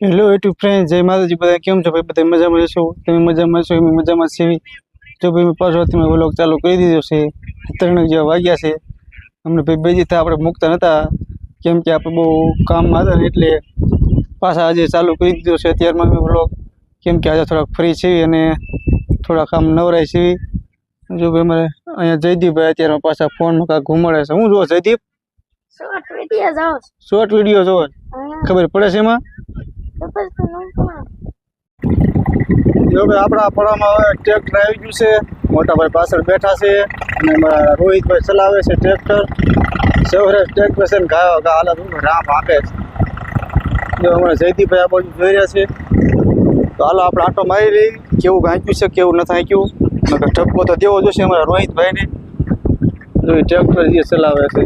Hello YouTube friend જય માતાજી બધા કેમ છો? ભાઈ બધા મજામાં છો? તમે મજામાં છો? એમ મજામાં છીએ. જો ભાઈ પાછો તમે વ્લોગ ચાલુ કરી દીધો છે. ત્રણ જેવા વાગ્યા છે. અમને ભાઈ બે દિવસ આપણે મૂકતા નહોતા કેમ કે આપણે બહુ કામમાં હતા ને એટલે પાછા આજે ચાલુ કરી દીધો છે. અત્યારમાં મેં વ્લોગ કેમ કે આજે થોડાક ફ્રી છે અને થોડાક આમ નવરાય છે. જો ભાઈ અમારે અહીંયા જયદીપભાઈ અત્યારમાં પાછા ફોનમાં કાંઈક ઘુમાડે છે. હું જોવો જયદીપ? શોર્ટ વિડિયો જાઓ શોર્ટ વીડિયો જોવો. ખબર પડે છે એમાં? તો ભાઈ, આપણા પડામાં હવે ટ્રેક્ટર આવી ગયું છે. મોટાભાઈ પાછળ બેઠા છે અને અમારા રોહિતભાઈ ચલાવે છે ટ્રેક્ટર સવારે ટ્રેક્ટર છે ને ગાયો હાલત રામ આપે છે. જો હમણાં જયતીભાઈ આ બાજુ જોઈ રહ્યા છે. તો હાલો, આપણે આટો મારી લઈ કેવું ગાંચ્યું છે, કેવું નથી આંક્યું નકર ઠપકો તો દેવો જોશે અમારા રોહિતભાઈને. જો ટ્રેક્ટર જે ચલાવે છે.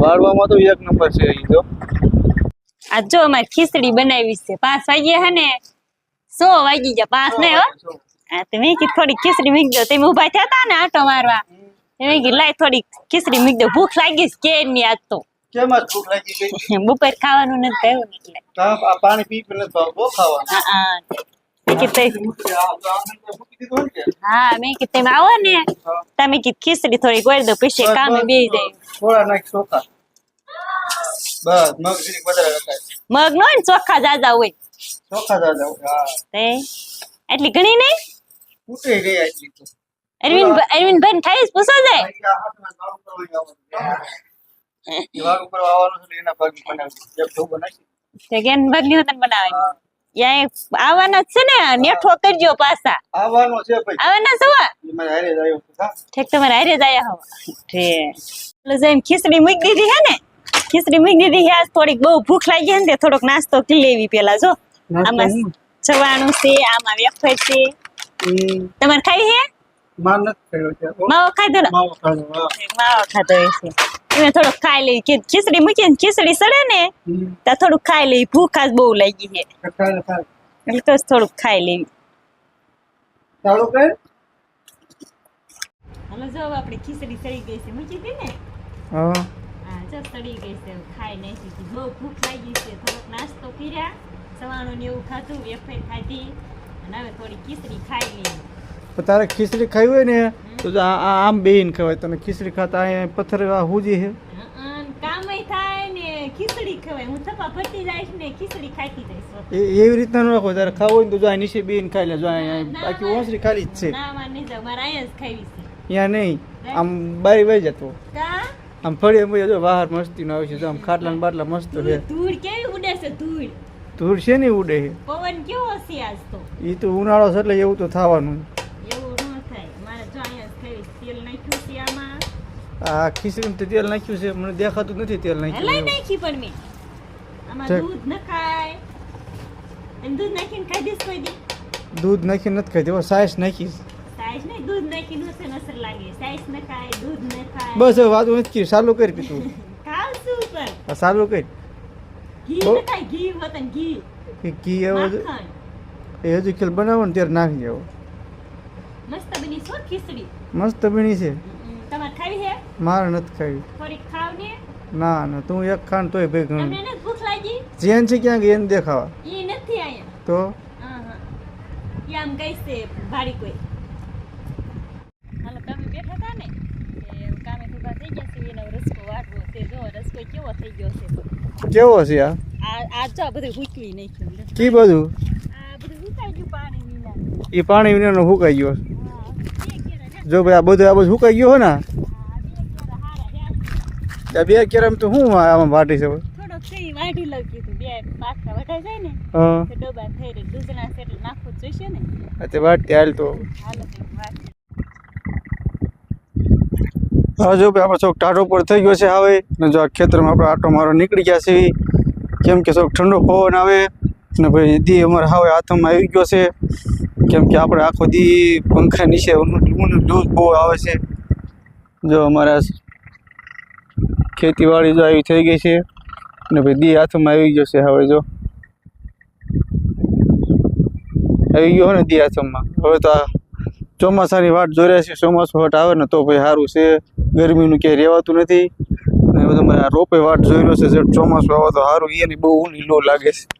વાળવામાં તો એક નંબર છે એ જો. આ જો અમારે ખીચડી બનાવી છે. પાંચ વાગ્યા હે ને સો વાગી ગયા. પાંચ ને હો. હા તો મેં કીધું થોડી ખીચડી મૂકી દો. તમે ઊભા થયા હતા ને આટો મારવા. મેં કીધું લાય થોડી ખીચડી મૂકી દો. ભૂખ લાગી છે કે ની આજ તો. કેમ જ ભૂખ લાગી ગઈ? બપોર ખાવાનું નથી થયું એટલે. આ આ પાણી પી હા મેં કીધું આ તમે આવો ને. તમે કીધું ખીચડી થોડી ગોળી દો પછી કામે બે જાય થોડા નાખ બસ મગ જીરીક વધારે રખાય. મગ નો ચોખ્ખા જાજા હોય. ચોખા દાદા હોય. હા. તે? એટલી ઘણી નહીં? તૂટી ગઈ આટલી તો. અરવિંદ અરવિંદ ભાઈ થાય પૂછો જાય આવવાનું. છે એના પગ બનાવી. એક તે કેન બગલી હોતન બનાવી. યા આવવાના છે ને નેઠો કરજો પાછા. આવવાનું છે ભાઈ. આવવાના સવા મને હારે જ આવ્યો છે હા. ઠેક તમારે હારે એટલે ખીચડી મૂકી દીધી હે ને. ખીચડી મૂકી દીધી આજ થોડીક બહુ ભૂખ લાગી ને થોડોક નાસ્તો કરી લેવી પેલા જો. આમાં ચવાણું છે આમાં વેફર છે. તમારે ખાઈ હે? છે માવો ખાધો માવો ખાધો, એને થોડોક ખાઈ લઈ કે ખીચડી મૂકીને ખીચડી સડે ને તો થોડુંક ખાઈ લેવી ભૂખ આજ બહુ લાગી ખાય. એટલે તો થોડુંક ખાઈ લેવી. ચાલુ કર હાલો જો હવે ખીચડી સડી ગઈ છે. મૂકી હતી ને. હા. સડી ગઈ છે ખાઈ નાખી હતી બહુ ભૂખ લાગી છે થોડોક નાસ્તો કર્યા સવાણું ને એવું ખાધું વેફર ખાધી અને હવે થોડી ખીચડી ખાઈ લીધી તારે ખીચડી ખાવી હોય ને તો આમ બેહીને ખવાય તમે ખીચડી ખાતા અહીંયા પથ્થર હુજી છે કામય થાય ને ખીચડી ખવાય હું થપા ભરતી જઈશ ને ખીચડી ખાતી જઈશ એવી રીતના ન રાખો તારે ખાવું હોય તો જો આ નીચે બેહીને ખાઈ લે જો અહીંયા બાકી ઓસરી ખાલી જ છે ના માં નહીં જાવ મારે અહીંયા જ ખાવી છે અહીંયા નહીં આમ બારી વહી જતો કા આમ ફરી એમ જો બહાર મસ્તીનો આવે છે આમ ખાટલા ને બાટલા મસ્ત છે. ધૂળ કેવી ઉડે છે ધૂળ? ધૂળ છે ને ઉડે છે? પવન કેવો છે આજ તો? એ તો ઉનાળો છે એટલે એવું તો થવાનું. એવું ન થાય. મારે જો અહીંયા તેલ નાખ્યું છે આમાં. આ ખીચડીમાં તો તેલ નાખ્યું છે મને દેખાતું નથી તેલ નાખ્યું લઈ નાખી પણ મેં. આમાં. દૂધ નખાય એમ દૂધ નાખીને ખાઈ દઈશ કોઈ દી. દૂધ નાખીને નથી ખાઈ દેવા સાઈસ નાખીશ. બસ હવે વાત નથી ચાલુ કરી આ ચાલુ કરી. ઘી એવો એ હજુ ખેલ બનાવો ને ત્યારે નાખી દેવો. મસ્ત બની છો ખીચડી. મસ્ત બની છે. હમ, તમારે ખાવી છે? મારે નથી ખાવી. ને. ના ના તું એક ખાન તોય ભાઈ તમને ભૂખ લાગી? જેન છે ક્યાંક એને દેખાવા. નથી તો? આમ છે ભાડી કોઈ હાલો તમે બેઠા હતા ને એ કામે ઊભા થઈ ગયા છે એનો રસકો વાટવો છે જો રસકો કેવો થઈ ગયો છે? કેવો છે આ? આ જો બધું હુકવી નાખ્યું કી બધું? આ બધું હુકાઈ ગયું પાણી વિના. એ પાણી વિનાનો હુકાઈ ગયો. હા. જો ભાઈ આ બધું આ બધું હુકાઈ ગયો હો ને? આ બે કેરમ તો શું આમાં વાટી છે થોડોક થઈ વાટી લઉં કીધું. બે પાછા વટાઈ જાય ને હા. તો ડબ્બા થઈ રહે દૂધના છે એટલે નાખવું જોઈશે ને. તે વાટતી હાલ તો. હાલો વાત હા, જો ભાઈ, આપણે ચોક ટાટો પર થઈ ગયો છે હવે. અને જો આ ખેતરમાં આપણે આટો મારો નીકળી ગયા છે. કેમ કે ચોક ઠંડો પવન આવે. ને ભાઈ, દી અમારે હવે હાથમાં આવી ગયો છે. કેમ કે આપણે આખો દી પંખા નીચે દૂધ બહુ આવે છે. જો અમારા ખેતીવાડી જો આવી થઈ ગઈ છે. ને ભાઈ, દી હાથમાં આવી ગયો છે હવે જો. આવી ગયો ને દી હાથમાં. હવે તો આ ચોમાસાની વાટ જોઈ રહ્યા છે, ચોમાસું વાટ આવે ને તો ભાઈ સારું છે. ગરમીનું ક્યાંય રહેવાતું નથી. અને તમે આ રોપે વાટ જોઈ રહ્યો છે જે ચોમાસું આવે તો સારું એની બહુ ઊંડી લો લાગે છે.